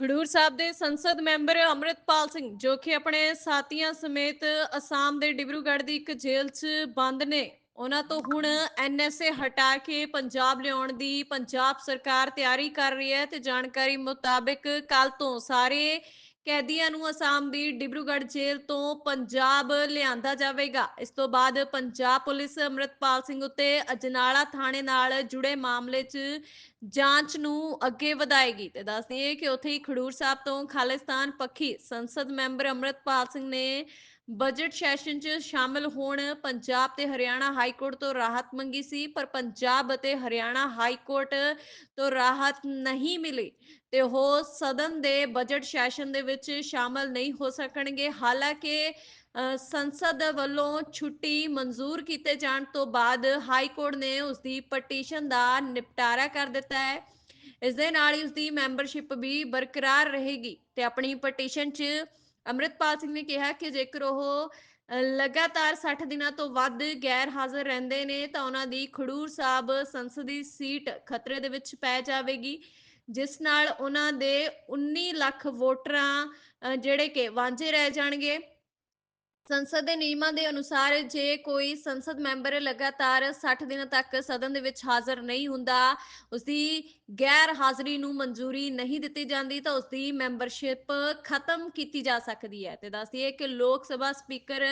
ਖਡੂਰ ਸਾਹਿਬ ਦੇ ਸੰਸਦ ਮੈਂਬਰ ਅੰਮ੍ਰਿਤਪਾਲ ਸਿੰਘ, ਜੋ ਕਿ ਆਪਣੇ ਸਾਥੀਆਂ ਸਮੇਤ ਅਸਾਮ ਦੇ ਡਿਬਰੂਗੜ੍ਹ ਦੀ ਇੱਕ ਜੇਲ੍ਹ 'ਚ ਬੰਦ ਨੇ। ਉਹਨਾਂ ਤੋਂ ਹੁਣ ਐਨਐਸਏ ਹਟਾ ਕੇ ਪੰਜਾਬ ਲਿਆਉਣ ਦੀ ਪੰਜਾਬ ਸਰਕਾਰ ਤਿਆਰੀ ਕਰ ਰਹੀ ਹੈ ਤੇ ਜਾਣਕਾਰੀ ਮੁਤਾਬਕ ਕੱਲ ਤੋਂ ਸਾਰੇ ਕੈਦੀਆਂ ਨੂੰ ਅਸਾਮ ਦੀ ਡਿਬਰੂਗੜ੍ਹ ਜੇਲ੍ਹ ਤੋਂ ਪੰਜਾਬ ਲਿਆਂਦਾ ਜਾਵੇਗਾ। ਇਸ ਤੋਂ ਬਾਅਦ ਪੰਜਾਬ ਪੁਲਿਸ ਅੰਮ੍ਰਿਤਪਾਲ ਸਿੰਘ ਉੱਤੇ ਅਜਨਾਲਾ ਥਾਣੇ ਨਾਲ ਜੁੜੇ ਮਾਮਲੇ 'ਚ ਜਾਂਚ ਨੂੰ ਅੱਗੇ ਵਧਾਏਗੀ ਤੇ ਦੱਸ ਦਈਏ ਕਿ ਉੱਥੇ ਹੀ ਖਡੂਰ ਸਾਹਿਬ ਤੋਂ ਖਾਲਿਸਤਾਨ ਪੱਖੀ ਸੰਸਦ ਮੈਂਬਰ ਅੰਮ੍ਰਿਤਪਾਲ ਸਿੰਘ ਨੇ ਬਜਟ ਸੈਸ਼ਨ 'ਚ ਸ਼ਾਮਲ ਹੋਣ ਪੰਜਾਬ ਤੇ ਹਰਿਆਣਾ ਹਾਈ ਕੋਰਟ ਤੋਂ ਰਾਹਤ ਮੰਗੀ ਸੀ, ਪਰ ਪੰਜਾਬ ਅਤੇ ਹਰਿਆਣਾ ਹਾਈ ਕੋਰਟ ਤੋਂ ਰਾਹਤ ਨਹੀਂ ਮਿਲੀ ਤੇ ਉਹ ਸਦਨ ਦੇ ਬਜਟ ਸੈਸ਼ਨ ਦੇ ਵਿੱਚ ਸ਼ਾਮਲ ਨਹੀਂ ਹੋ ਸਕਣਗੇ। ਹਾਲਾਂਕਿ ਸੰਸਦ ਵੱਲੋਂ ਛੁੱਟੀ ਮਨਜ਼ੂਰ ਕੀਤੇ ਜਾਣ ਤੋਂ ਬਾਅਦ ਹਾਈ ਕੋਰਟ ਨੇ ਉਸ ਦੀ ਪਟੀਸ਼ਨ ਦਾ ਨਿਪਟਾਰਾ ਕਰ ਦਿੱਤਾ ਹੈ। ਇਸ ਦੇ ਨਾਲ ਹੀ ਉਸ ਦੀ ਮੈਂਬਰਸ਼ਿਪ ਵੀ ਬਰਕਰਾਰ ਰਹੇਗੀ ਤੇ ਆਪਣੀ ਪਟੀਸ਼ਨ 'ਚ ਅੰਮ੍ਰਿਤਪਾਲ ਸਿੰਘ ਨੇ ਕਿਹਾ ਕਿ ਜੇਕਰ ਉਹ ਲਗਾਤਾਰ 60 ਦਿਨਾਂ ਤੋਂ ਵੱਧ ਗੈਰ ਹਾਜ਼ਰ ਰਹਿੰਦੇ ਨੇ, ਤਾਂ ਉਹਨਾਂ ਦੀ ਖਡੂਰ ਸਾਹਿਬ ਸੰਸਦੀ ਸੀਟ ਖਤਰੇ ਦੇ ਵਿੱਚ ਪੈ ਜਾਵੇਗੀ, ਜਿਸ ਨਾਲ ਉਹਨਾਂ ਦੇ 19 ਲੱਖ ਵੋਟਰਾਂ ਜਿਹੜੇ ਕਿ ਵਾਂਝੇ ਰਹਿ ਜਾਣਗੇ। ਸੰਸਦ ਦੇ ਨਿਯਮਾਂ ਦੇ ਅਨੁਸਾਰ ਜੇ ਕੋਈ ਸੰਸਦ ਮੈਂਬਰ ਲਗਾਤਾਰ 60 ਦਿਨਾਂ ਤੱਕ ਸਦਨ ਦੇ ਵਿੱਚ ਹਾਜ਼ਰ ਨਹੀਂ ਹੁੰਦਾ ਉਸ ਦੀ ਗੈਰ ਹਾਜ਼ਰੀ ਨੂੰ ਮਨਜ਼ੂਰੀ ਨਹੀਂ ਦਿੱਤੀ ਜਾਂਦੀ ਤਾਂ ਉਸ ਦੀ ਮੈਂਬਰਸ਼ਿਪ ਖਤਮ ਕੀਤੀ ਜਾ ਸਕਦੀ ਹੈ। ਤੇ ਦੱਸ ਦਈਏ ਕਿ ਲੋਕ ਸਭਾ ਸਪੀਕਰ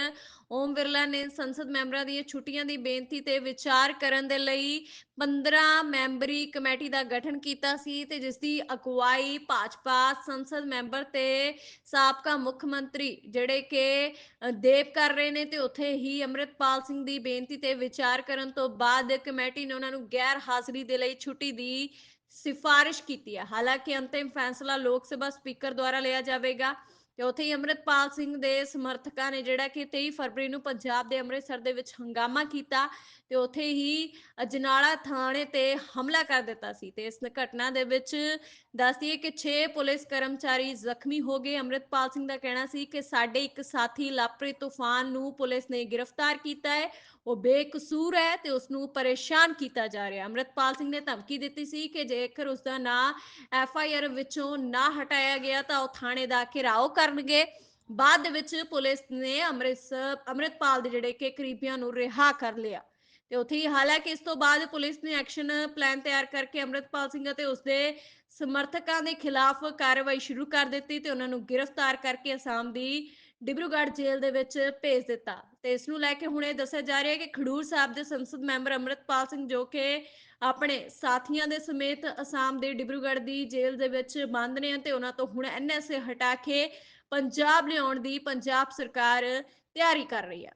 ਓਮ ਬਿਰਲਾ ਨੇ ਸੰਸਦ ਮੈਂਬਰਾਂ ਦੀਆਂ ਛੁੱਟੀਆਂ ਦੀ ਬੇਨਤੀ ਤੇ ਵਿਚਾਰ ਕਰਨ ਦੇ ਲਈ 15 ਮੈਂਬਰੀ ਕਮੇਟੀ ਦਾ ਗਠਨ ਕੀਤਾ ਸੀ ਤੇ ਜਿਸ ਦੀ ਅਗਵਾਈ ਭਾਜਪਾ ਸੰਸਦ ਮੈਂਬਰ ਤੇ ਸਾਬਕਾ ਮੁੱਖ ਮੰਤਰੀ ਜਿਹੜੇ ਕਿ ਦੇਵ ਕਰ ਰਹੇ ਨੇ ਤੇ ਉੱਥੇ ਹੀ ਅੰਮ੍ਰਿਤਪਾਲ ਸਿੰਘ ਦੀ ਬੇਨਤੀ ਤੇ ਵਿਚਾਰ ਕਰਨ ਤੋਂ ਬਾਅਦ ਕਮੇਟੀ ਨੇ ਉਹਨਾਂ ਨੂੰ ਗੈਰ ਹਾਜ਼ਰੀ ਦੇ ਲਈ ਛੁੱਟੀ ਦੀ ਸਿਫਾਰਿਸ਼ ਕੀਤੀ ਹੈ। ਹਾਲਾਂਕਿ ਅੰਤਿਮ ਫੈਸਲਾ ਲੋਕ ਸਭਾ ਸਪੀਕਰ ਦੁਆਰਾ ਲਿਆ ਜਾਵੇਗਾ। ਤੇ ਉੱਥੇ ਹੀ ਅੰਮ੍ਰਿਤਪਾਲ ਸਿੰਘ ਦੇ ਸਮਰਥਕਾਂ ਨੇ ਜਿਹੜਾ ਕਿ 23 ਫਰਵਰੀ ਨੂੰ ਪੰਜਾਬ ਦੇ ਅੰਮ੍ਰਿਤਸਰ ਦੇ ਵਿੱਚ ਹੰਗਾਮਾ ਕੀਤਾ ਤੇ ਉੱਥੇ ਹੀ ਅਜਨਾਲਾ ਥਾਣੇ ਤੇ ਹਮਲਾ ਕਰ ਦਿੱਤਾ ਸੀ ਤੇ ਇਸ ਘਟਨਾ ਦੇ ਵਿੱਚ ਦੱਸਦੀਏ ਕਿ 6 ਪੁਲਿਸ ਕਰਮਚਾਰੀ ਜ਼ਖਮੀ ਹੋ ਗਏ। ਅੰਮ੍ਰਿਤਪਾਲ ਸਿੰਘ ਦਾ ਕਹਿਣਾ ਸੀ ਕਿ ਸਾਡੇ ਇੱਕ ਸਾਥੀ ਲਾਪਰੀ ਤੂਫਾਨ ਨੂੰ ਪੁਲਿਸ ਨੇ ਗ੍ਰਿਫਤਾਰ ਕੀਤਾ ਹੈ। ਉਹ ਬੇਕਸੂਰ ਹੈ ਤੇ ਉਸ ਨੂੰ ਪਰੇਸ਼ਾਨ ਕੀਤਾ ਜਾ ਰਿਹਾ ਹੈ। ਅੰਮ੍ਰਿਤਪਾਲ ਸਿੰਘ ਨੇ ਧਮਕੀ ਦਿੱਤੀ ਸੀ ਕਿ ਜੇਕਰ ਉਸ ਦਾ ਨਾਂ ਐਫ ਆਈ ਆਰ ਵਿੱਚੋਂ ਨਾ ਹਟਾਇਆ ਗਿਆ ਤਾਂ ਉਹ ਥਾਣੇ ਦਾ ਘਿਰਾਓ ਕਰ ਕਰਨਗੇ। ਬਾਅਦ ਦੇ ਵਿੱਚ ਪੁਲਿਸ ਨੇ ਅੰਮ੍ਰਿਤਸਰ, ਅੰਮ੍ਰਿਤਪਾਲ ਦੇ ਜਿਹੜੇ ਕਿ ਕਰੀਬੀਆਂ ਨੂੰ ਰਿਹਾ ਕਰ ਲਿਆ। ਤੇ ਉੱਥੇ ਹੀ ਹਾਲਾਂਕਿ ਇਸ ਤੋਂ ਬਾਅਦ ਪੁਲਿਸ ਨੇ ਐਕਸ਼ਨ ਪਲਾਨ ਤਿਆਰ ਕਰਕੇ ਅੰਮ੍ਰਿਤਪਾਲ ਸਿੰਘ ਅਤੇ ਉਸਦੇ ਸਮਰਥਕਾਂ ਦੇ ਖਿਲਾਫ ਕਾਰਵਾਈ ਸ਼ੁਰੂ ਕਰ ਦਿੱਤੀ ਤੇ ਉਹਨਾਂ ਨੂੰ ਗ੍ਰਿਫਤਾਰ ਕਰਕੇ ਅਸਾਮ ਦੀ ਡਿਬਰੂਗੜ੍ਹ ਜੇਲ੍ਹ ਦੇ ਵਿੱਚ ਭੇਜ ਦਿੱਤਾ। ਤੇ ਇਸ ਨੂੰ ਲੈ ਕੇ ਹੁਣ ਇਹ ਦੱਸਿਆ ਜਾ ਰਿਹਾ ਹੈ ਕਿ ਖਡੂਰ ਸਾਹਿਬ ਦੇ ਸੰਸਦ ਮੈਂਬਰ ਅੰਮ੍ਰਿਤਪਾਲ ਸਿੰਘ ਜੋ ਕਿ ਆਪਣੇ ਸਾਥੀਆਂ ਦੇ ਸਮੇਤ ਅਸਾਮ ਦੇ ਡਿਬਰੂਗੜ੍ਹ ਦੀ ਜੇਲ੍ਹ ਦੇ ਵਿੱਚ ਬੰਦ ਨੇ ਤੇ ਉਹਨਾਂ ਤੋਂ ਹੁਣ ਐਨਐਸਏ ਹਟਾ ਕੇ ਪੰਜਾਬ ਲਿਆਉਣ ਦੀ ਪੰਜਾਬ ਸਰਕਾਰ ਤਿਆਰੀ ਕਰ ਰਹੀ ਹੈ।